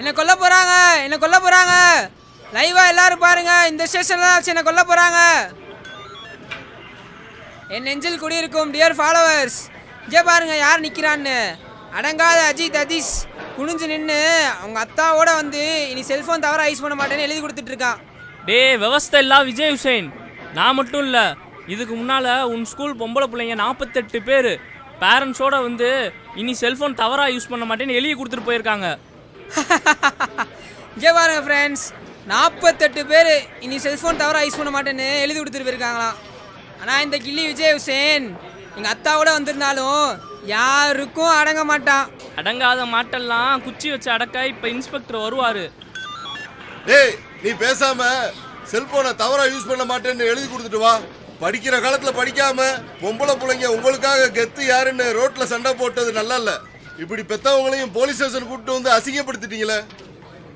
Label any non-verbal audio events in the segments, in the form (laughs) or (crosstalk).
என்னை கொல்ல போகிறாங்க என்னை கொல்ல போகிறாங்க லைவாக எல்லாரும் பாருங்க இந்த ஸ்டேஷன்லாம் வச்சு என்னை கொல்ல போகிறாங்க என் நெஞ்சில் குடியிருக்கும் டியர் ஃபாலோவர்ஸ் இங்கே பாருங்க யார் நிற்கிறான்னு அடங்காத அஜித் அதீஷ் குனிஞ்சு நின்று அவங்க அத்தாவோட வந்து இனி செல்ஃபோன் தவிர யூஸ் பண்ண மாட்டேன்னு எழுதி கொடுத்துட்டு இருக்கான். டேய் விவஸ்தை இல்லா விஜய் ஹுசைன் நான் மட்டும் இல்லை இதுக்கு முன்னால் உன் ஸ்கூல் பொம்பளை பிள்ளைங்க நாற்பத்தெட்டு பேர் பேரண்ட்ஸோட வந்து இனி செல்ஃபோன் தவறாக யூஸ் பண்ண மாட்டேன்னு எழுதி கொடுத்துட்டு போயிருக்காங்க. (laughs) இங்கே பாருங்க ஃப்ரெண்ட்ஸ் நாற்பத்தெட்டு பேர். இனி செல்ஃபோன் தவிர யூஸ் பண்ண மாட்டேன்னு எழுதி கொடுத்துட்டு போயிருக்காங்களாம் ஆனால் இந்த கில்லி விஜய் ஹுசேன் எங்கள் அத்தாவோட வந்திருந்தாலும் யாருக்கும் அடங்க மாட்டான். அடங்காத மாட்டெல்லாம் குச்சி வச்சு அடக்க இப்போ இன்ஸ்பெக்டர் வருவார். டேய் நீ பேசாம செல்போனை தவறா யூஸ் பண்ண மாட்டேன்னு எழுதி கொடுத்துட்டு வா. படிக்கிற காலத்துல படிக்காம பொம்பளை பிள்ளைங்க உங்களுக்காக கெத்து யாருன்னு ரோட்ல சண்டை போட்டது நல்லா இல்ல. இப்படி பெத்தவங்களையும் போலீஸ் ஸ்டேஷன் கூப்பிட்டு வந்து அசிங்கப்படுத்திட்டீங்களே?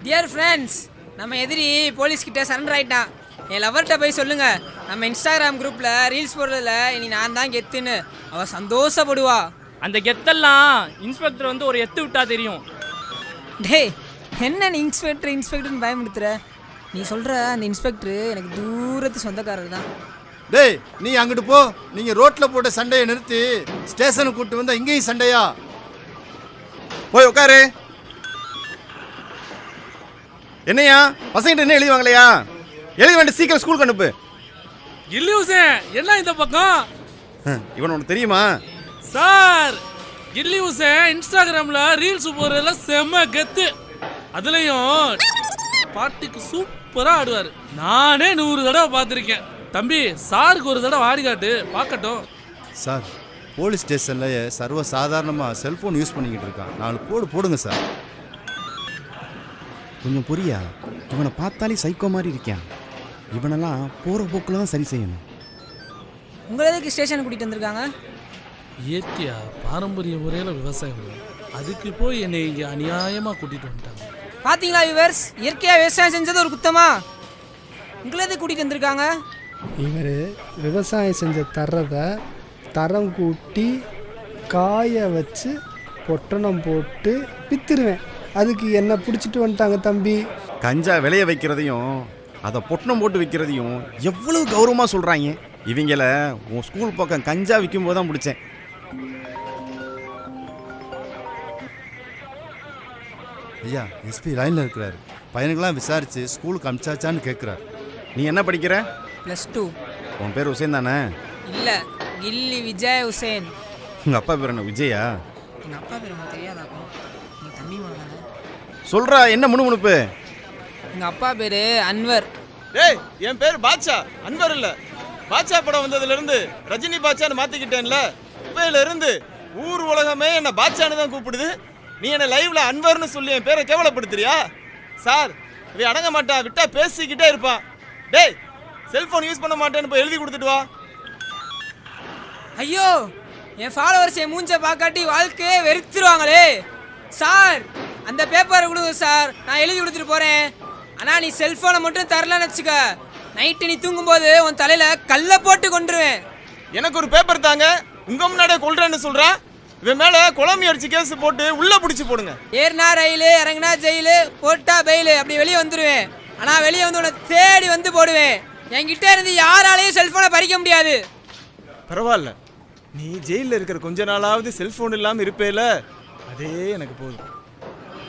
டியர் ஃப்ரெண்ட்ஸ் நம்ம எதிரி போலீஸ் கிட்ட சரண்டர் ஆயிட்டான். என் லவர்கிட்ட போய் சொல்லுங்க. நம்ம இன்ஸ்டாகிராம் குரூப்ல ரீல்ஸ் போடுறதுல இனி நான் தான் கெத்துன்னு. அவ சந்தோஷப்படுவா. அந்த கெத்தெல்லாம் இன்ஸ்பெக்டர் வந்து ஒரு எத்து விட்டா தெரியும். டேய் என்ன நீ இன்ஸ்பெக்டர் இன்ஸ்பெக்டர்னு பயமுடுத்துற நீ சொல்ற அந்த இன்ஸ்பெக்டர் எனக்கு தூரத்து சொந்தக்காரர் தான். டேய் நீ அங்கிட்டு போ. நீங்க ரோட்ல போட்ட சண்டையை நிறுத்தி ஸ்டேஷனுக்கு கூட்டு வந்தா இங்கேயும் சண்டையா? போய் உட்காரு. என்னையா? பசங்கிட்ட என்ன எழுதுவாங்களையா எழுதி வேண்டிய சீக்கிரம் ஸ்கூலுக்கு அனுப்பு. கில்லியூசன் என்ன இந்த பக்கம்? இவன் உனக்கு தெரியுமா? சார் கில்லியூசன் இன்ஸ்டாகிராம்ல ரீல்ஸ் போடுறதுல செம்ம கெத்து. அதுலயும் பாட்டுக்கு சூப்பரா ஆடுவார். நானே நூறு தடவை பார்த்துருக்கேன். தம்பி சாருக்கு ஒரு தடவை ஆடி காட்டு பார்க்கட்டும். சார் போலீஸ் ஸ்டேஷன்ல சர்வ சாதாரணமா செல்போன் யூஸ் பண்ணிக்கிட்டு இருக்கான். நாலு போடு போடுங்க சார் கொஞ்சம் புரியா? இவனை பார்த்தாலே சைக்கோ மாதிரி இருக்கான் இவனெல்லாம் போற போக்குல தான் சரி செய்யணும். உங்களை எதுக்கு ஸ்டேஷனுக்கு கூட்டிட்டு வந்திருக்காங்க? இயற்கையா பாரம்பரிய முறையில் விவசாயம் அதுக்கு போய் என்னை இங்கே அநியாயமாக கூட்டிட்டு வந்துட்டாங்க. பாத்தீங்களா விவர்ஸ் இயற்கையா விவசாயம் செஞ்சது ஒரு குத்தமா? உங்களை எதுக்கு கூட்டிட்டு வந்திருக்காங்க? இவர் விவசாயம் செஞ்ச தர்றதை தரம் கூட்டி காய வச்சு பொட்டணம் போட்டு வித்துருவேன். அதுக்கு என்ன பிடிச்சிட்டு வந்துட்டாங்க தம்பி. கஞ்சா விளைய வைக்கிறதையும் அதை பொட்டணம் போட்டு விற்கிறதையும் எவ்வளவு கௌரவமாக சொல்கிறாங்க இவங்கள உன் ஸ்கூல் பக்கம் கஞ்சா விற்கும் போது தான் பிடிச்சேன். ஐயா எஸ்பி லைன்ல இருக்கிறாரு. பையனுக்கெல்லாம் விசாரிச்சு ஸ்கூலுக்கு அமிச்சாச்சான்னு கேட்குறாரு நீ என்ன படிக்கிற? ப்ளஸ் டூ உன் பேர் உசேன் தானே? இல்ல கில்லி விஜய் ஹுசேன் உங்கள் அப்பா பேர் என்ன விஜயா? எங்க அப்பா பேர் உங்களுக்கு தெரியாதாக்கும் எங்க தம்பி மகன் தானே? சொல்கிறா என்ன முணுமுணுப்பு? எங்க அப்பா பேரு அன்வர். டேய் என் பேர் பாட்சா அன்வர் இல்ல. பாட்சா படம் வந்ததுல இருந்து ரஜினி பாட்சான்னு மாத்திக்கிட்டேன்ல. இப்பையில இருந்து ஊர் உலகமே என்ன பாட்சான்னு தான் கூப்பிடுது. நீ என்ன லைவ்ல அன்வர்னு சொல்லி என் பேரை கேவலப்படுத்துறியா? சார் இவன் அடங்க மாட்டான் விட்டா பேசிக்கிட்டே இருப்பான். டேய் செல்போன் யூஸ் பண்ண மாட்டேன்னு போய் எழுதி கொடுத்துட்டு வா. ஐயோ என் ஃபாலோவர்ஸ் என் மூஞ்ச பார்க்காட்டி வாழ்க்கையே வெறுத்துருவாங்களே. சார் அந்த பேப்பரை கொடுங்க சார் நான் எழுதி கொடுத்துட்டு போறேன். ஆனா நீ செல்போனை மட்டும் தரலன்னு வச்சுக்க. நைட்டு நீ தூங்கும்போது உன் தலையில கல்லை போட்டு கொண்டுருவேன் எனக்கு ஒரு பேப்பர் தாங்க. உங்க முன்னாடியே கொள்றேன்னு சொல்றான். இவன் மேல குழம்பு அடிச்சு கேஸ் போட்டு உள்ள பிடிச்சு போடுங்க. ஏறினா ரயிலு இறங்குனா ஜெயிலு போட்டா பெயிலு அப்படி வெளியே வந்துடுவேன் ஆனா வெளியே வந்து உன்னை தேடி வந்து போடுவேன். என்கிட்ட இருந்து யாராலையும் செல்போனை பறிக்க முடியாது. பரவாயில்ல. நீ ஜெயிலில் இருக்கிற கொஞ்ச நாளாவது செல்போன் இல்லாம இருப்பேல? அதே எனக்கு போதும்.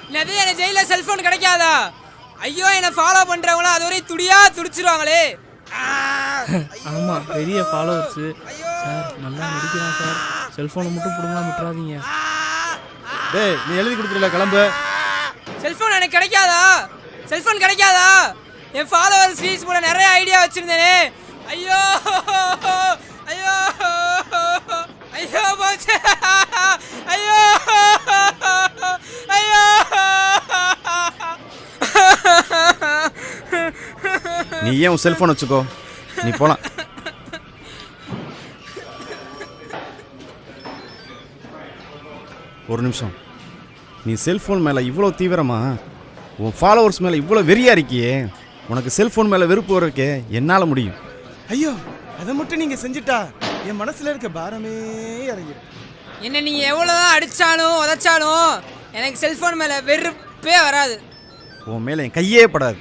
என்னது எனக்கு ஜெயில செல்போன் கிடைக்காதா? ஐயோ என்னை ஃபாலோ பண்றவங்களும் அது வரையும் துடியா துடிச்சிருவாங்களே. ஆ! ஆமாம் பெரிய ஃபாலோவர்ஸு சார் நல்லா நடிக்கிறான் சார். செல்ஃபோனை மட்டும் பிடுங்காம விட்டுறாதீங்க. டேய் நீ எழுதி கொடுத்துருல கிளம்பு. செல்போன் எனக்கு கிடைக்காதா? செல்போன் கிடைக்காதா? என் ஃபாலோவர்ஸ் ரீல்ஸ் போட நிறைய ஐடியா வச்சிருந்தேனே. ஐயோ ஐயோ. ஐயோ போச்சு. ஐயோ. ஐயோ. நீ ஏன் உன் செல்ஃபோன் வச்சுக்கோ? நீ போலாம். ஒரு நிமிஷம். நீ செல்ஃபோன் மேலே இவ்வளோ தீவிரமா? உன் ஃபாலோவர்ஸ் மேலே இவ்வளோ வெறியா இருக்கியே? உனக்கு செல்ஃபோன் மேலே வெறுப்பு வரக்கே என்னால் முடியும். ஐயோ அதை மட்டும் நீங்க செஞ்சுட்டா என் மனசுல இருக்க பாரமே இறங்கிடும். என்ன நீ எவ்வளோதான் அடிச்சாலும் உதைச்சாலும் எனக்கு செல்போன் மேலே வெறுப்பே வராது. உன் மேலே என் கையே படாது.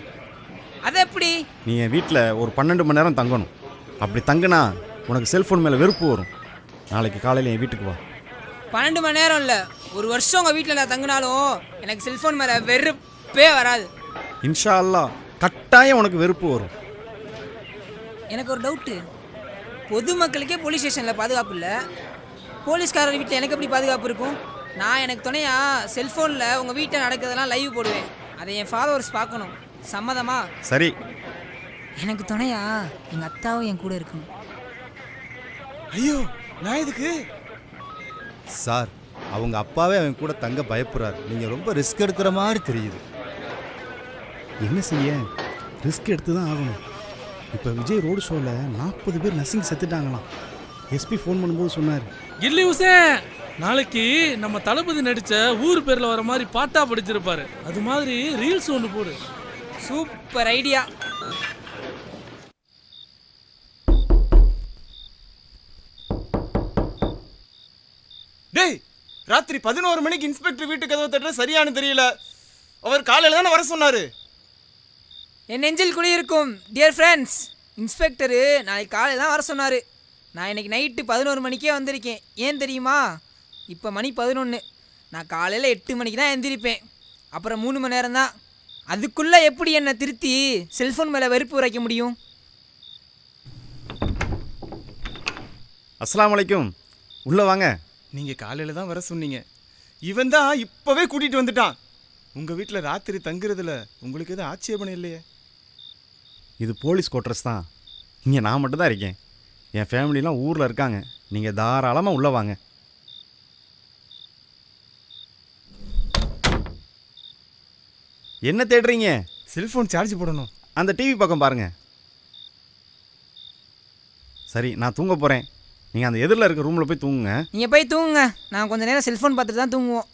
அது எப்படி? நீ என் வீட்டில் ஒரு பன்னெண்டு மணி நேரம் தங்கணும். அப்படி தங்குனா உனக்கு செல்ஃபோன் மேலே வெறுப்பு வரும். நாளைக்கு காலையில் என் வீட்டுக்கு வா. பன்னெண்டு மணி நேரம் இல்லை. ஒரு வருஷம் உங்கள் வீட்டில் நான் தங்கினாலும் எனக்கு செல்ஃபோன் மேலே வெறுப்பே வராது. இன்ஷா அல்லாஹ் கட்டாயம் உனக்கு வெறுப்பு வரும். எனக்கு ஒரு டவுட்டு பொதுமக்களுக்கே போலீஸ் ஸ்டேஷனில் பாதுகாப்பு இல்லை. போலீஸ்காரர் வீட்டில் எனக்கு எப்படி பாதுகாப்பு இருக்கும்? நான் எனக்கு துணையா செல்ஃபோனில் உங்கள் வீட்டில் நடக்கிறதெல்லாம் லைவ் போடுவேன். அதை என் ஃபாலோவர்ஸ் பார்க்கணும். சம்மதமா? சரி. எனக்கு துணையா எங்கள் அத்தாவும் என் கூட இருக்கணும். ஐயோ நான் இதுக்கு சார் அவங்க அப்பாவே அவன் கூட தங்க பயப்படுறாரு. நீங்கள் ரொம்ப ரிஸ்க் எடுக்கிற மாதிரி தெரியுது. என்ன செய்ய? ரிஸ்க் எடுத்து தான் ஆகணும். இப்போ விஜய் ரோடு ஷோவில் நாற்பது பேர் நர்சிங் செத்துட்டாங்களாம். எஸ்பி ஃபோன் பண்ணும்போது சொன்னார். கில்லி உசேன் நாளைக்கு நம்ம தளபதி நடிச்ச ஊர் பேர்ல வர மாதிரி பாட்டா படிச்சிருப்பாரு. அது மாதிரி ரீல்ஸ் ஒன்று போடு. Super idea. டேய் ராத்திரி பதினோரு மணிக்கு இன்ஸ்பெக்டர் வீட்டு கதவை தட்டுற சரியானு தெரியல. அவர் காலையில தானே வர சொன்னாரு. என் நெஞ்சில் குடியிருக்கும் டியர் ஃப்ரெண்ட்ஸ் இன்ஸ்பெக்டரு நாளைக்கு காலையில் தான் வர சொன்னார். நான் இன்னைக்கு நைட்டு பதினோரு மணிக்கே வந்திருக்கேன். ஏன் தெரியுமா? இப்போ மணி பதினொன்று நான் காலையில் எட்டு மணிக்கு தான் எந்திரிப்பேன். அப்புறம் மூணு மணி நேரம் தான். அதுக்குள்ளே எப்படி என்னை திருத்தி செல்ஃபோன் மேலே வெறுப்பு உரைக்க முடியும்? அஸ்ஸலாமு அலைக்கும். உள்ளே வாங்க. நீங்க காலையில தான் வர சொன்னீங்க. இவன் தான் இப்பவே கூட்டிட்டு வந்துட்டான். உங்க வீட்ல ராத்திரி தங்குறதுல உங்களுக்கு எதுவும் ஆட்சேபணம் இல்லையே? இது போலீஸ் குவார்ட்டர்ஸ் தான். இங்கே நான் மட்டும் தான் இருக்கேன். என் ஃபேமிலிலாம் ஊரில் இருக்காங்க. நீங்கள் தாராளமாக உள்ளே வாங்க. என்ன தேடுறீங்க? செல்போன் சார்ஜ் போடணும். அந்த டிவி பக்கம் பாருங்க. சரி நான் தூங்க போகிறேன் நீங்கள் அந்த எதிரில் இருக்க ரூமில் போய் தூங்குங்க. நீங்கள் போய் தூங்குங்க. நான் கொஞ்ச நேரம் செல்ஃபோன் பார்த்துட்டு தான் தூங்குவோம்.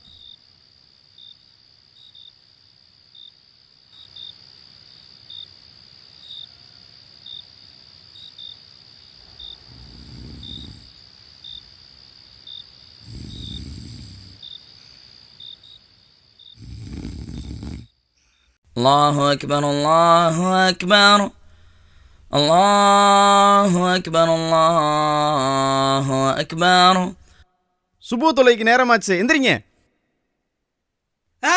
الله أكبر الله أكبر الله أكبر الله أكبر சுபு தொலைக்கு நேரமாச்சு எந்திரிங்க ஆ!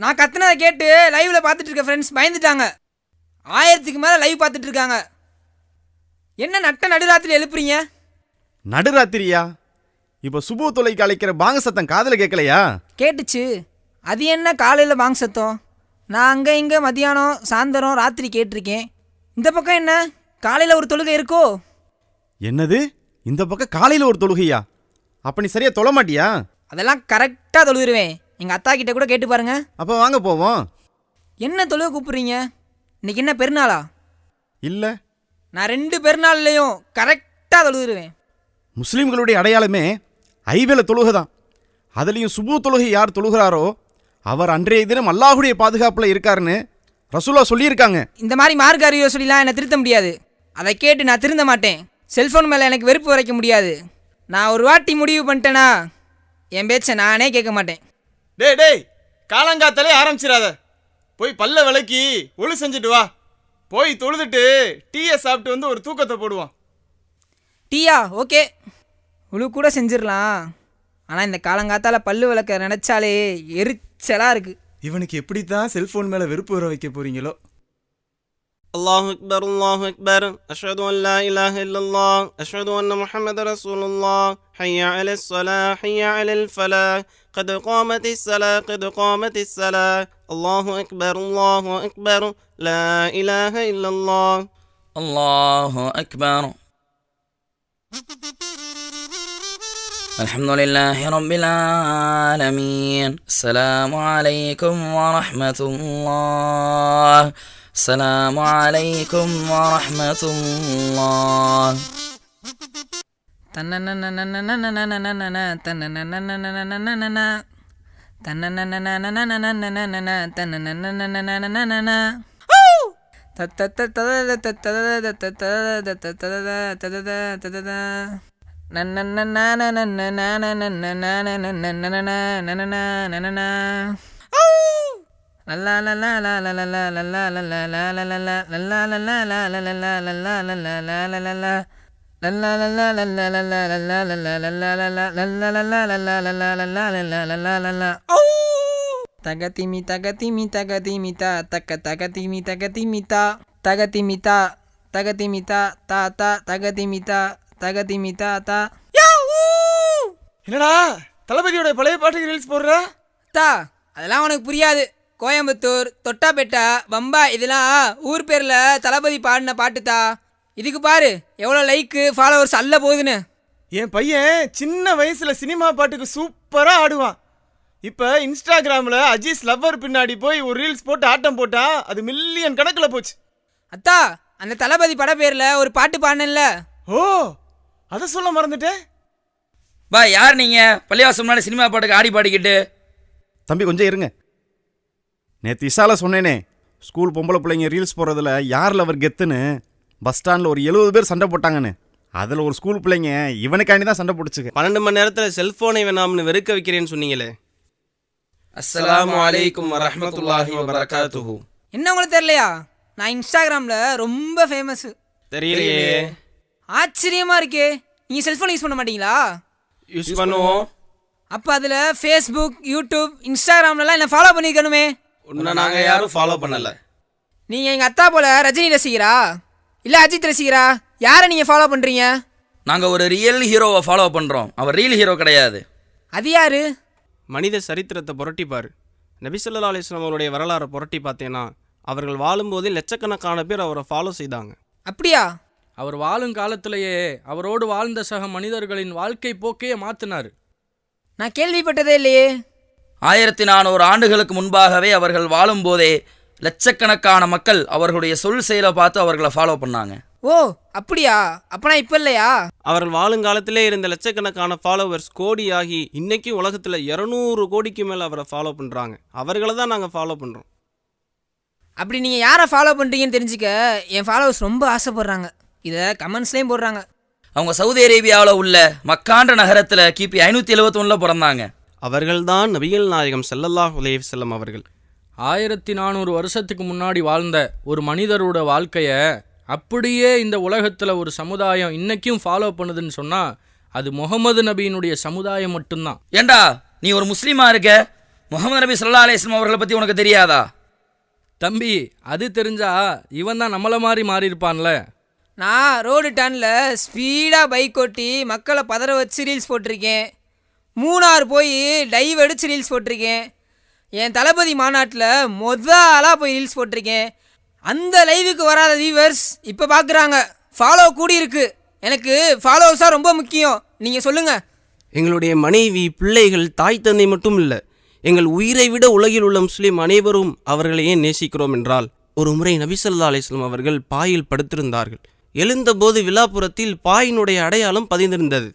நான் கத்துனதை கேட்டு லைவ்ல பார்த்துட்டு இருக்க ஃப்ரெண்ட்ஸ் பயந்துட்டாங்க ஆயிரத்துக்கு மேலே லைவ் பார்த்துட்டு இருக்காங்க என்ன நட்ட நடுராத்திரி எழுப்புறீங்க நடுராத்திரியா இப்போ சுபு தொலைக்கு அழைக்கிற பாங்க சத்தம் காதில் கேட்கலையா கேட்டுச்சு அது என்ன காலையில் வாங்க சத்தம்? நான் அங்கே இங்கே மதியானம் சாயந்தரம் ராத்திரி கேட்டிருக்கேன். இந்த பக்கம் என்ன? காலையில் ஒரு தொழுகை இருக்கோ? என்னது? இந்த பக்கம் காலையில் ஒரு தொழுகையா? அப்ப நீ சரியா தொழ மாட்டியா? அதெல்லாம் கரெக்டாக தொழுதுருவேன். எங்கள் அத்தா கிட்ட கூட கேட்டு பாருங்க. அப்போ வாங்க போவோம். என்ன தொழுகை கூப்பிடுறீங்க? இன்னைக்கு என்ன பெருநாளா? இல்லை. நான் ரெண்டு பெருநாள்லையும் கரெக்டாக தொழுதுருவேன். முஸ்லீம்களுடைய அடையாளமே ஐவேல தொழுகை தான் அதுலேயும் சுபு தொழுகை யார் தொழுகிறாரோ அவர் அன்றைய தினம் அல்லாஹுடைய பாதுகாப்பில் இருக்காருன்னு ரசூலா சொல்லியிருக்காங்க. இந்த மாதிரி மார்க் அறிவை சொல்லிலாம் என்னை திருத்த முடியாது. அதை கேட்டு நான் திருந்த மாட்டேன். செல்ஃபோன் மேலே எனக்கு வெறுப்பு வரைக்க முடியாது. நான் ஒரு வாட்டி முடிவு பண்ணிட்டேனா? என் பேச்சை நானே கேட்க மாட்டேன். டேய் டேய் காலங்காத்தாலே ஆரம்பிச்சிடாத. போய் பல்ல விளக்கி ஒளி செஞ்சுட்டு வா. போய் தொழுதுட்டு டீயை சாப்பிட்டு வந்து ஒரு தூக்கத்தை போடுவான் டீயா? ஓகே. உழு கூட செஞ்சிடலாம். ஆனால் இந்த காலங்காத்தால பல்லு விளக்க நினச்சாலே எரிச்சலாக இருக்குது இவனுக்கு எப்படித்தான் செல்போன் மேல வெறுப்பு வர வைக்க போறீங்களோ الله أكبر الله أكبر أشهد أن لا إله إلا الله أشهد أن محمد رسول الله حي على الصلاة حي على الفلاح قد قامت الصلاة قد قامت الصلاة الله أكبر الله أكبر لا إله إلا الله الله أكبر الحمد لله رب العالمين. السلام عليكم ورحمة الله. السلام عليكم ورحمة الله. தகதிமி தகதிமி தகதிமிதா தக்க தகதிமி தகதிமிதா தகதிமிதா தகதிமிதா தா தகதிமிதா தகதிமிதா தகதிமிதா தா என்னடா தளபதியோட பழைய பாட்டுக்கு ரீல்ஸ் போடுற? தா அதெல்லாம் உனக்கு புரியாது. கோயம்புத்தூர் தொட்டாபேட்டா பம்பா இதெல்லாம் ஊர் பேர்ல தளபதி பாடின பாட்டுதா இதுக்கு பாரு எவ்வளோ லைக்கு ஃபாலோவர்ஸ் அல்ல போகுதுன்னு. என் பையன் சின்ன வயசுல சினிமா பாட்டுக்கு சூப்பரா ஆடுவான். இப்ப இன்ஸ்டாகிராம்ல அஜீஸ் லவ்வர் பின்னாடி போய் ஒரு ரீல்ஸ் போட்டு ஆட்டம் போட்டான். அது மில்லியன் கணக்குல போச்சு. அத்தா அந்த தளபதி பட பேர்ல ஒரு பாட்டு பாடினேன்ல. ஓ அத சொல்ல மறந்துட்டேன் பா யார் நீங்க? பள்ளிவாசம் முன்னாடி சினிமா பாட்டுக்கு ஆடி பாடிக்கிட்டு? தம்பி கொஞ்சம் இருங்க. நேற்று இசால சொன்னேனே ஸ்கூல் பொம்பளை பிள்ளைங்க ரீல்ஸ் போடுறதுல யாரில் அவர் கெத்துன்னு? பஸ் ஸ்டாண்டில் ஒரு எழுபது பேர் சண்டை போட்டாங்கன்னு. அதில் ஒரு ஸ்கூல் பிள்ளைங்க இவனுக்காண்டி தான் சண்டை போட்டுச்சுங்க. பன்னெண்டு மணி நேரத்தில் செல்போனை வேணாம்னு வெறுக்க வைக்கிறேன்னு சொன்னீங்களே. அஸ்ஸலாமு அலைக்கும் வரஹ்மத்துல்லாஹி வபரகாத்துஹு. என்ன உங்களுக்கு தெரியலையா? நான் இன்ஸ்டாகிராம்ல ரொம்ப ஃபேமஸ் தெரியலையே. ஆச்சரியமா இருக்கே. நீங்க செல்போன் யூஸ் பண்ண மாட்டீங்களா? யூஸ் பண்ணுவோம். அப்போ அதில் ஃபேஸ்புக் யூடியூப் இன்ஸ்டாகிராம்லலாம் என்ன ஃபாலோ பண்ணியிருக்கணுமே உன்னை நாங்கள் யாரும் ஃபாலோ பண்ணல. நீங்கள் எங்கள் அத்தா போல ரஜினி ரசிகரா? இல்லை அஜித் ரசிகரா? யாரை நீங்கள் ஃபாலோ பண்ணுறீங்க நாங்க ஒரு ரியல் ஹீரோவை ஃபாலோ பண்றோம். அவர் ரியல் ஹீரோ கிடையாது. அது யாரு? மனித சரித்திரத்தை புரட்டி பாரு. நபி ஸல்லல்லாஹு அலைஹி வஸல்லம் அவருடைய வரலாறை புரட்டி பார்த்தேன்னா அவர்கள் வாழும்போதே லட்சக்கணக்கான பேர் அவரை ஃபாலோ செய்தாங்க. அப்படியா? அவர் வாழும் காலத்திலேயே அவரோடு வாழ்ந்த சக மனிதர்களின் வாழ்க்கை போக்கையே மாத்தினார். நான் கேள்விப்பட்டதே இல்லையே. ஆயிரத்தி நானூறு ஆண்டுகளுக்கு முன்பாகவே அவர்கள் வாழும்போதே லட்சக்கணக்கான மக்கள் அவர்களுடைய சொல் செயலை பார்த்து அவர்களை ஃபாலோ பண்ணாங்க. ஓ அப்படியா? அப்பனா இப்போ இல்லையா? அவர்கள் வாழுங்காலத்திலே இருந்த லட்சக்கணக்கான ஃபாலோவர்ஸ் கோடியாகி இன்னைக்கும் உலகத்தில் இரநூறு கோடிக்கு மேலே அவரை ஃபாலோ பண்ணுறாங்க அவர்களை தான் நாங்கள் ஃபாலோ பண்ணுறோம் அப்படி நீங்கள் யாரை ஃபாலோ பண்ணுறீங்கன்னு தெரிஞ்சுக்க என் ஃபாலோவர்ஸ் ரொம்ப ஆசைப்படுறாங்க. இதை கமெண்ட்ஸ்லேயும் போடுறாங்க. அவங்க சவுதி அரேபியாவில் உள்ள மக்கான்ற நகரத்தில் கிபி ஐநூற்றி எழுபத்தொன்னில் பிறந்தாங்க. அவர்கள்தான் நபிகள் நாயகம் ஸல்லல்லாஹு அலைஹி வஸல்லம் அவர்கள். ஆயிரத்தி நானூறு வருஷத்துக்கு முன்னாடி வாழ்ந்த ஒரு மனிதரோட வாழ்க்கைய அப்படியே இந்த உலகத்தில் ஒரு சமுதாயம் இன்னைக்கும் ஃபாலோ பண்ணுதுன்னு சொன்னால் அது முகமது நபியினுடைய சமுதாயம் மட்டும்தான். ஏண்டா நீ ஒரு முஸ்லீமா இருக்க? முகமது நபி ஸல்லல்லாஹு அலைஹி வஸல்லம் அவர்களை பற்றி உனக்கு தெரியாதா? தம்பி அது தெரிஞ்சா இவன் தான் நம்மளை மாதிரி மாறி இருப்பான்ல நான் ரோடு டர்னில் ஸ்பீடாக பைக் ஓட்டி மக்களை பதற வச்சு ரீல்ஸ் போட்டிருக்கேன். மூணாறு போய் டைவ் அடிச்சு ரீல்ஸ் போட்டிருக்கேன். என் தளபதி மாநாட்டில் மொத ஆளாக போய் ரீல்ஸ் போட்டிருக்கேன். அந்த லைவுக்கு வராத வியூவர்ஸ் இப்போ பார்க்குறாங்க ஃபாலோ கூடியிருக்கு. எனக்கு ஃபாலோவர்ஸாக ரொம்ப முக்கியம். நீங்கள் சொல்லுங்கள் எங்களுடைய மனைவி பிள்ளைகள் தாய் தந்தை மட்டும் இல்லை எங்கள் உயிரை விட உலகில் உள்ள முஸ்லீம் அனைவரும் அவர்களை ஏன் நேசிக்கிறோம் என்றால் ஒரு முறை நபிசல்லா அலிஸ்லாம் அவர்கள் பாயில் படுத்திருந்தார்கள். எழுந்தபோது விழாப்புறத்தில் பாயினுடைய அடையாளம் பதிந்திருந்தது.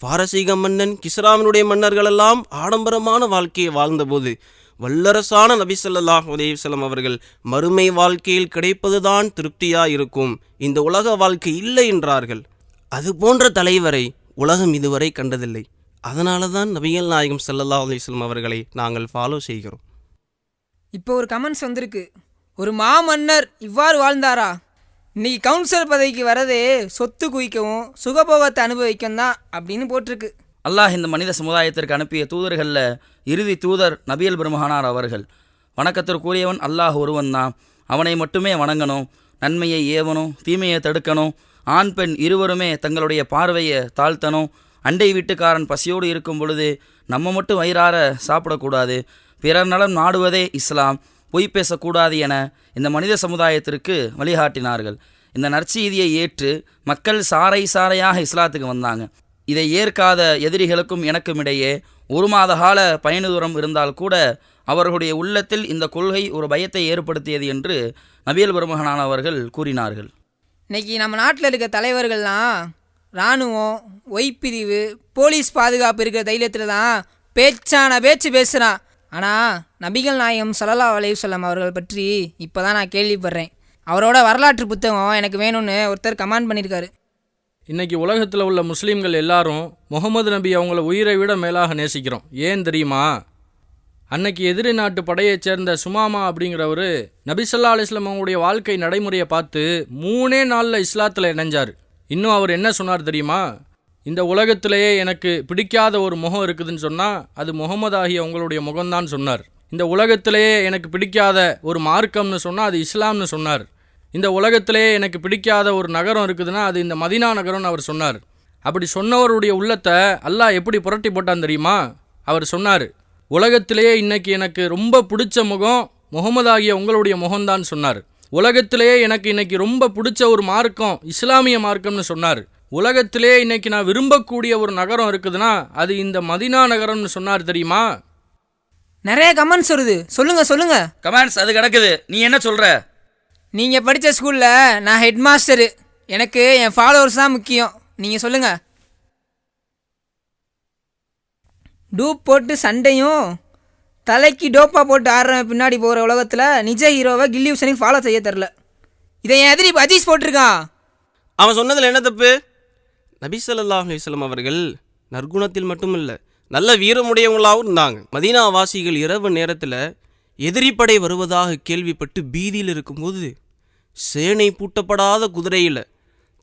பாரசீக மன்னன் கிஸ்ராமனுடைய மன்னர்களெல்லாம் ஆடம்பரமான வாழ்க்கையை வாழ்ந்தபோது வல்லரசான நபி ஸல்லல்லாஹு அலைஹி அவர்கள் மறுமை வாழ்க்கையில் கிடைப்பதுதான் திருப்தியாக இருக்கும் இந்த உலக வாழ்க்கை இல்லை என்றார்கள். அது போன்ற தலைவரை உலகம் இதுவரை கண்டதில்லை. அதனால தான் நபிகள் நாயகம் சல்லல்லா அலிஸ்லம் அவர்களை நாங்கள் ஃபாலோ செய்கிறோம். இப்போ ஒரு கமெண்ட்ஸ் வந்திருக்கு. ஒரு மாமன்னர் இவ்வாறு வாழ்ந்தாரா? இன்னைக்கு கவுன்சிலர் பதவிக்கு வரதே சொத்து குவிக்கவும் சுகபோகத்தை அனுபவிக்கவும் தான் அப்படின்னு போட்டிருக்கு. அல்லாஹ் இந்த மனித சமுதாயத்திற்கு அனுப்பிய தூதர்களில் இறுதி தூதர் நபியல் பெருமகனார் அவர்கள். வணக்கத்திற்குரியவன் அல்லாஹ் ஒருவன் தான் அவனை மட்டுமே வணங்கணும் நன்மையை ஏவணும் தீமையை தடுக்கணும் ஆண் பெண் இருவருமே தங்களுடைய பார்வையை தாழ்த்தணும். அண்டை வீட்டுக்காரன் பசியோடு இருக்கும் பொழுது நம்ம மட்டும் வயிறார சாப்பிடக்கூடாது. பிறர் நலம் நாடுவதே இஸ்லாம். பொய் பேசக்கூடாது என இந்த மனித சமுதாயத்திற்கு வழிகாட்டினார்கள். இந்த நற்செய்தியை ஏற்று மக்கள் சாறை சாறையாக இஸ்லாத்துக்கு வந்தாங்க. இதை ஏற்காத எதிரிகளுக்கும் எனக்கும் இடையே ஒரு மாத கால பயண தூரம் இருந்தால் கூட அவர்களுடைய உள்ளத்தில் இந்த கொள்கை ஒரு பயத்தை ஏற்படுத்தியது என்று நபியல் பெருமகனான அவர்கள் கூறினார்கள். இன்னைக்கு நம்ம நாட்டில் இருக்க தலைவர்கள்லாம் இராணுவம் ஒய்பிரிவு போலீஸ் பாதுகாப்பு இருக்கிற தைரியத்தில் தான் பேச்சான பேச்சு பேசுகிறான் ஆனால் நபிகள் நாயகம் ஸல்லல்லாஹு அலையுசல்லம் அவர்கள் பற்றி இப்போ தான் நான் கேள்விப்படுறேன். அவரோட வரலாற்று புத்தகம் எனக்கு வேணும்னு ஒருத்தர் கமெண்ட் பண்ணியிருக்காரு இன்றைக்கி உலகத்தில் உள்ள முஸ்லீம்கள் எல்லாரும் முகமது நபி அவங்கள உயிரை விட மேலாக நேசிக்கிறோம். ஏன் தெரியுமா? அன்னைக்கு எதிரி நாட்டு படையைச் சேர்ந்த சுமாமா அப்படிங்கிறவர் நபிசல்லா அலிஸ்லாம் அவங்களுடைய வாழ்க்கை நடைமுறையை பார்த்து மூணே நாளில் இஸ்லாத்தில் இணைஞ்சார். இன்னும் அவர் என்ன சொன்னார் தெரியுமா? இந்த உலகத்திலேயே எனக்கு பிடிக்காத ஒரு முகம் இருக்குதுன்னு சொன்னால் அது முகமது ஆகிய உங்களுடைய முகம்தான் சொன்னார். இந்த உலகத்திலேயே எனக்கு பிடிக்காத ஒரு மார்க்கம்னு சொன்னால் அது இஸ்லாம்னு சொன்னார். இந்த உலகத்திலேயே எனக்கு பிடிக்காத ஒரு நகரம் இருக்குதுன்னா அது இந்த மதினா நகரம்னு அவர் சொன்னார். அப்படி சொன்னவருடைய உள்ளத்தை அல்லாஹ் எப்படி புரட்டி போட்டான் தெரியுமா? அவர் சொன்னார் உலகத்திலேயே இன்றைக்கி எனக்கு ரொம்ப பிடிச்ச முகம் முகமது ஆகிய உங்களுடைய முகம்தான் சொன்னார். உலகத்திலேயே எனக்கு இன்றைக்கி ரொம்ப பிடிச்ச ஒரு மார்க்கம் இஸ்லாமிய மார்க்கம்னு சொன்னார். உலகத்திலே இன்னைக்கு நான் விரும்பக்கூடிய ஒரு நகரம் இருக்குதுன்னா அது இந்த மதினா நகரம்னு சொன்னார் தெரியுமா? நிறைய கமெண்ட்ஸ் வருது. சொல்லுங்க சொல்லுங்க. கமெண்ட்ஸ் அது கிடக்குது. நீ என்ன சொல்ற? நீங்க படிச்ச ஸ்கூல்ல நான் ஹெட் மாஸ்டரு எனக்கு என் ஃபாலோவர்ஸ் தான் முக்கியம். நீங்க சொல்லுங்க. டூப் போட்டு சண்டையும் தலைக்கு டோப்பா போட்டு ஆடுறவன் பின்னாடி போகிற உலகத்தில் நிஜ ஹீரோவை கில்லி ஹுசனுக்கு ஃபாலோ செய்ய தெரில இதை என் எதிரி அஜீஸ் போட்டிருக்கான். அவன் சொன்னதில் என்ன தப்பு? நபி ஸல்லல்லாஹு அலைஹி அவர்கள் நற்குணத்தில் மட்டுமில்ல நல்ல வீரமுடையவங்களாகவும் இருந்தாங்க. மதீனா வாசிகள் இரவு நேரத்தில் எதிரிப்படை வருவதாக கேள்விப்பட்டு பீதியில் இருக்கும்போது சேனை பூட்டப்படாத குதிரையில்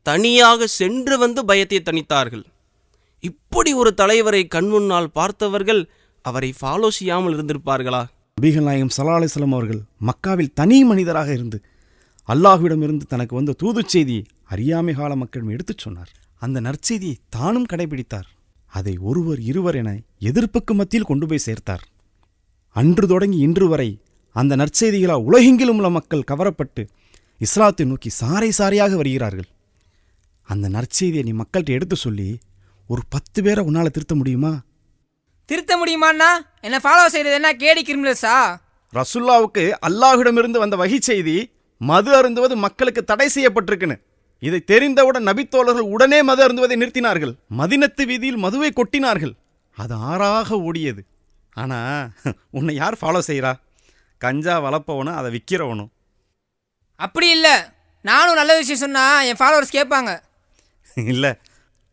தனியாக சென்று வந்து பயத்தை தணித்தார்கள். இப்படி ஒரு தலைவரை கண்முன்னால் பார்த்தவர்கள் அவரை ஃபாலோ செய்யாமல் இருந்திருப்பார்களா? நபிகள் நாயகம் சலா அலிஸ்லாம் அவர்கள் மக்காவில் தனி மனிதராக இருந்து அல்லாஹ்விடமிருந்து தனக்கு வந்த தூதுச் செய்தி அறியாமை கால மக்களிடம் எடுத்துச் சொன்னார் அந்த நற்செய்தியை தானும் கடைபிடித்தார். அதை ஒருவர் இருவர் என எதிர்ப்புக்கு மத்தியில் கொண்டு போய் சேர்த்தார். அன்று தொடங்கி இன்று வரை அந்த நற்செய்திகளால் உலகெங்கிலும் உள்ள மக்கள் கவரப்பட்டு இஸ்லாத்தை நோக்கி சாறை சாறையாக வருகிறார்கள். அந்த நற்செய்தியை நீ மக்கள்கிட்ட எடுத்து சொல்லி ஒரு பத்து பேரை உன்னால் திருத்த முடியுமா? திருத்த முடியுமாண்ணா? என்ன ஃபாலோ செய்கிறது என்ன? கேடி கிரிமினல்ஸா? ரசுல்லாவுக்கு அல்லாஹ்விடமிருந்து வந்த வகை செய்தி மது அருந்துவது மக்களுக்கு தடை செய்யப்பட்டிருக்குன்னு. இதை தெரிந்தவுடன் நபித்தோழர்கள் உடனே மது அருந்துவதை நிறுத்தினார்கள். மதினத்து வீதியில் மதுவை கொட்டினார்கள். அது ஆறாக ஓடியது. ஆனா உன்னை யார் ஃபாலோ செய்கிறா கஞ்சா வளர்ப்பவனும் அதை விற்கிறவனும் அப்படி இல்லை. நானும் நல்ல விஷயம் சொன்னா என் ஃபாலோவர்ஸ் கேட்பாங்க. இல்லை.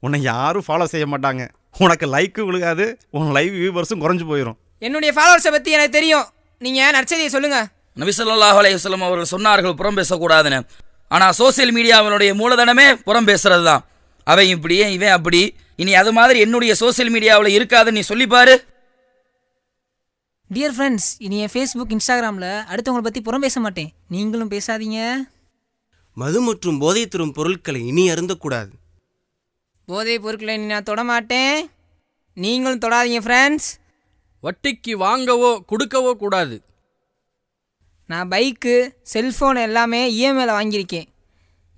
உன்னை யாரும் ஃபாலோ செய்ய மாட்டாங்க. உனக்கு லைக்கு விழுகாது உன் லைவ் வியூவர்ஸும் குறைஞ்சு போயிடும் என்னுடைய ஃபாலோவர்ஸை பற்றி எனக்கு தெரியும். நீங்கள் நற்செய்தியை சொல்லுங்கள் நபி ஸல்லல்லாஹு அலைஹி வஸல்லம் அவர்கள் சொன்னார்கள் புறம் பேசக்கூடாதுன்னு. ஆனால் சோசியல் மீடியாவினுடைய மூலதனமே புறம் பேசுறது தான் அவன் இப்படி இவன் அப்படி. இனி அது மாதிரி என்னுடைய சோசியல் மீடியாவில் இருக்காதுன்னு நீ சொல்லிப்பாரு டியர் ஃப்ரெண்ட்ஸ் இனி என் ஃபேஸ்புக் இன்ஸ்டாகிராமில் அடுத்தவங்களை பற்றி புறம் பேச மாட்டேன். நீங்களும் பேசாதீங்க. மது மற்றும் போதைத் தரும் பொருட்களை இனி அருந்தக்கூடாது. போதைப் பொருட்களை இனி நான் தொட மாட்டேன். நீங்களும் தொடாதீங்க ஃப்ரெண்ட்ஸ் வட்டிக்கு வாங்கவோ கொடுக்கவோ கூடாது. நான் பைக்கு செல்ஃபோன் எல்லாமே இஎம்ஐயில் வாங்கியிருக்கேன்.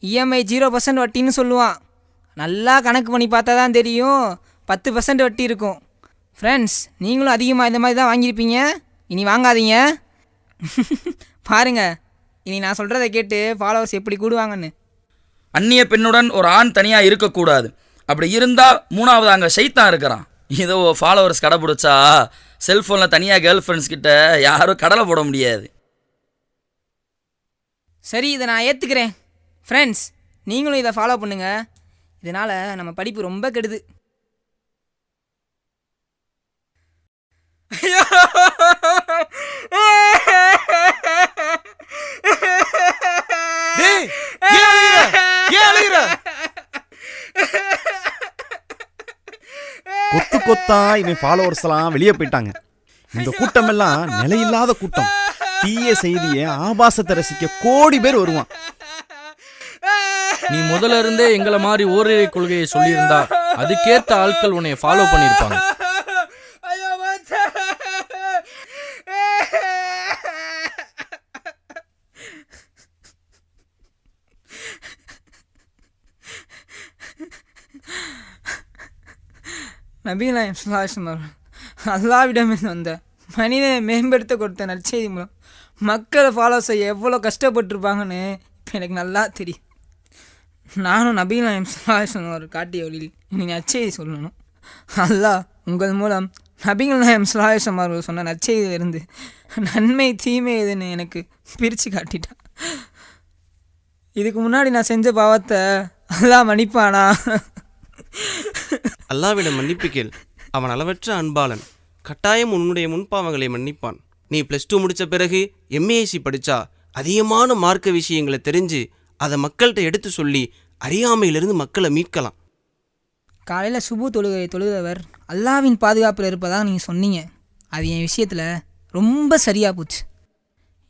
இஎம்ஐ ஜீரோ பர்சன்ட் வட்டின்னு சொல்லுவான். நல்லா கணக்கு பண்ணி பார்த்தா தான் தெரியும். பத்து பர்சன்ட் வட்டி இருக்கும். ஃப்ரெண்ட்ஸ் நீங்களும் அதிகமாக இந்த மாதிரி தான் வாங்கியிருப்பீங்க. இனி வாங்காதீங்க. (laughs) பாருங்கள் இனி நான் சொல்கிறத கேட்டு ஃபாலோவர்ஸ் எப்படி கூடுவாங்கன்னு. அந்நிய பெண்ணுடன் ஒரு ஆண் தனியாக இருக்கக்கூடாது. அப்படி இருந்தால் மூணாவது அங்கே சைத்தான் இருக்கிறான். இதோ ஃபாலோவர்ஸ் கடைப்பிடிச்சா செல்ஃபோனில் தனியாக கேர்ள் ஃப்ரெண்ட்ஸ் கிட்ட யாரும் கடலை போட முடியாது. சரி இதை நான் ஏற்றுக்கிறேன் ஃப்ரெண்ட்ஸ் நீங்களும் இதை ஃபாலோ பண்ணுங்கள் இதனால் நம்ம படிப்பு ரொம்ப கெடுது. கொத்து கொத்தா இவன் ஃபாலோவர்ஸ் எல்லாம் வெளியே போயிட்டாங்க. இந்த கூட்டமெல்லாம் நிலையில்லாத கூட்டம். தீய செய்தியை ஆபாசத்தை ரசிக்க கோடி பேர் வருவான். நீ முதல்ல இருந்தே எங்களை மாதிரி ஓரிரை கொள்கையை சொல்லியிருந்தா அதுக்கேத்த ஆட்கள் உன்னை ஃபாலோ பண்ணியிருப்பாங்க. நபீலாம் சுல்லாசம் அல்லாவிடமிருந்து வந்த மனிதனை மேம்படுத்த கொடுத்த நற்செய்தி மூலம் மக்களை ஃபாலோ செய்ய எவ்வளோ கஷ்டப்பட்டிருப்பாங்கன்னு இப்போ எனக்கு நல்லா தெரியும். நானும் நபீலாம் சுல்லாசம் ஒரு காட்டிய வழியில் இனி நற்செய்தி சொல்லணும். அல்லாஹ் உங்கள் மூலம் நபிகள் நாயம் சுலாயசம் அவர்கள் சொன்ன நற்செய்தியிலிருந்து நன்மை தீமை எதுன்னு எனக்கு பிரித்து காட்டிட்டான் இதுக்கு முன்னாடி நான் செஞ்ச பாவத்தை அல்லாஹ் மன்னிப்பானா? அல்லாவிடம் மன்னிப்பு கேள். அவன் அளவற்ற அன்பாளன். கட்டாயம் உன்னுடைய முன்பாவங்களை மன்னிப்பான். நீ ப்ளஸ் டூ முடிச்ச பிறகு எம்ஏசி படிச்சா அதிகமான மார்க்க விஷயங்களை தெரிஞ்சு அதை மக்கள்கிட்ட எடுத்து சொல்லி அறியாமையிலிருந்து மக்களை மீட்கலாம். காலையில் சுபு தொழுகை தொழுகிறவர் அல்லாவின் பாதுகாப்பில் இருப்பதாக நீங்கள் சொன்னீங்க. அது என் விஷயத்தில் ரொம்ப சரியாக போச்சு.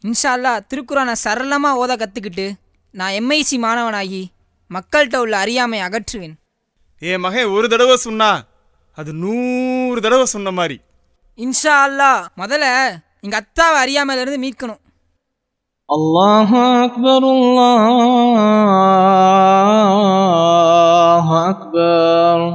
இன்ஷா அல்லாஹ் திருக்குறானை சரளமாக ஓத கற்றுக்கிட்டு நான் எம்ஐசி மாணவனாகி மக்கள்கிட்ட உள்ள அறியாமை அகற்றுவேன். என் மகன் ஒரு தடவை சொன்னா அது நூறு தடவை சொன்ன மாதிரி. இன்ஷா அல்லாஹ் முதல்ல எங்கள் அத்தாவை அறியாமையிலேருந்து மீட்கணும். அல்லாஹ் அக்பர் அல்லாஹ் அக்பர்.